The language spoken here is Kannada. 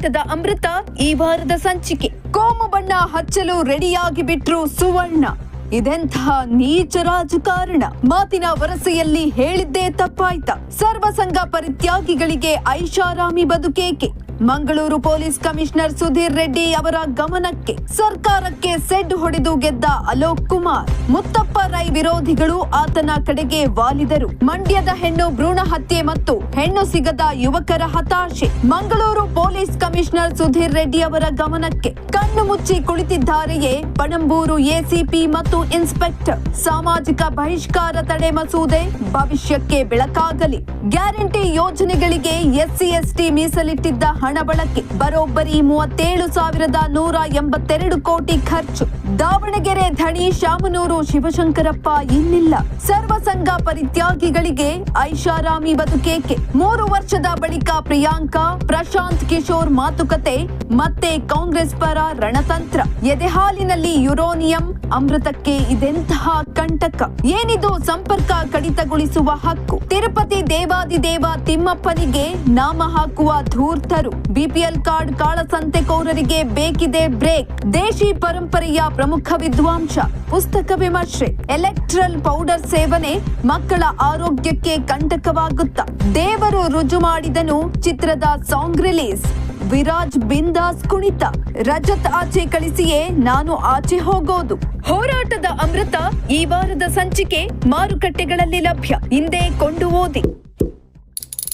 ಹೋರಾಟದ ಅಮೃತ ಈ ವಾರದ ಸಂಚಿಕೆ. ಕೋಮು ಬಣ್ಣ ಹಚ್ಚಲು ರೆಡಿಯಾಗಿ ಬಿಟ್ರು ಸುವರ್ಣ. ಇದೆಂತಹ ನೀಚ ರಾಜಕಾರಣ. ಮಾತಿನ ವರಸೆಯಲ್ಲಿ ಹೇಳಿದ್ದೇ ತಪ್ಪಾಯ್ತ. ಸರ್ವಸಂಗ ಪರಿತ್ಯಾಗಿಗಳಿಗೆ ಐಷಾರಾಮಿ ಬದುಕೇಕೆ? ಮಂಗಳೂರು ಪೊಲೀಸ್ ಕಮಿಷನರ್ ಸುಧೀರ್ ರೆಡ್ಡಿ ಅವರ ಗಮನಕ್ಕೆ ಸರ್ಕಾರಕ್ಕೆ ಸೆಡ್ ಹೊಡೆದು ಗೆದ್ದ ಅಲೋಕ್ ಕುಮಾರ್. ಮುತ್ತಪ್ಪ ರೈ ವಿರೋಧಿಗಳು ಆತನ ಕಡೆಗೆ ವಾಲಿದರು. ಮಂಡ್ಯದ ಹೆಣ್ಣು ಭ್ರೂಣ ಹತ್ಯೆ ಮತ್ತು ಹೆಣ್ಣು ಸಿಗದ ಯುವಕರ ಹತಾಶೆ. ಮಂಗಳೂರು ಪೊಲೀಸ್ ಕಮಿಷನರ್ ಸುಧೀರ್ ರೆಡ್ಡಿ ಅವರ ಗಮನಕ್ಕೆ ಕಣ್ಣು ಮುಚ್ಚಿ ಕುಳಿತಿದ್ದಾರೆಯೇ ಪಣಂಬೂರು ಎಸಿಪಿ ಮತ್ತು ಇನ್ಸ್ಪೆಕ್ಟರ್. ಸಾಮಾಜಿಕ ಬಹಿಷ್ಕಾರ ತಡೆ ಮಸೂದೆ ಭವಿಷ್ಯಕ್ಕೆ ಬೆಳಕಾಗಲಿ. ಗ್ಯಾರಂಟಿ ಯೋಜನೆಗಳಿಗೆ ಎಸ್ಸಿ ಎಸ್ಟಿ ಮೀಸಲಿಟ್ಟಿದ್ದ ಹಣ ಬಳಕೆ ಬರೋಬ್ಬರಿ ಮೂವತ್ತೇಳು ಸಾವಿರದ ನೂರ ಎಂಬತ್ತೆರಡು ಕೋಟಿ ಖರ್ಚು. ದಾವಣಗೆರೆ, ಧಣಿ, ಶಾಮನೂರು, ಶಿವಶಂಕರಪ್ಪ ಇನ್ನಿಲ್ಲ. ಸರ್ವಸಂಘ ಪರಿತ್ಯಾಗಿಗಳಿಗೆ ಐಷಾರಾಮಿ ಬದುಕೇಕೆ? ಮೂರು ವರ್ಷದ ಬಳಿಕ ಪ್ರಿಯಾಂಕಾ, ಪ್ರಶಾಂತ್ ಕಿಶೋರ್ ಮಾತುಕತೆ, ಮತ್ತೆ ಕಾಂಗ್ರೆಸ್ ಪರ ರಣತಂತ್ರ. ಎದೆಹಾಲಿನಲ್ಲಿ ಯುರೋನಿಯಂ, ಅಮೃತಕ್ಕೆ ಇದೆಂತಹ ಕಂಟಕ? ಏನಿದು ಸಂಪರ್ಕ ಕಡಿತಗೊಳಿಸುವ ಹಕ್ಕು? ತಿರುಪತಿ ದೇವಾದಿದೇವ ತಿಮ್ಮಪ್ಪನಿಗೆ ನಾಮ ಹಾಕುವ ಧೂರ್ತರು. ಬಿಪಿಎಲ್ ಕಾರ್ಡ್ ಕಾಳಸಂತೆಕೋರರಿಗೆ ಬೇಕಿದೆ ಬ್ರೇಕ್. ದೇಶಿ ಪರಂಪರೆಯ ಪ್ರಮುಖ ವಿದ್ವಾಂಸ. ಪುಸ್ತಕ ವಿಮರ್ಶೆ. ಎಲೆಕ್ಟ್ರಲ್ ಪೌಡರ್ ಸೇವನೆ ಮಕ್ಕಳ ಆರೋಗ್ಯಕ್ಕೆ ಕಂಟಕವಾಗುತ್ತಾ. ದೇವರು ರುಜು ಮಾಡಿದನು ಚಿತ್ರದ ಸಾಂಗ್ ರಿಲೀಸ್. ವಿರಾಜ್ ಬಿಂದಾಸ್ ಕುಣಿತ. ರಜತ್ ಆಚೆ ಕಳಿಸಿಯೇ ನಾನು ಆಚೆ ಹೋಗೋದು. ಹೋರಾಟದ ಅಮೃತ ಈ ವಾರದ ಸಂಚಿಕೆ ಮಾರುಕಟ್ಟೆಗಳಲ್ಲಿ ಲಭ್ಯ. ಹಿಂದೆ ಕೊಂಡು ಓದಿ.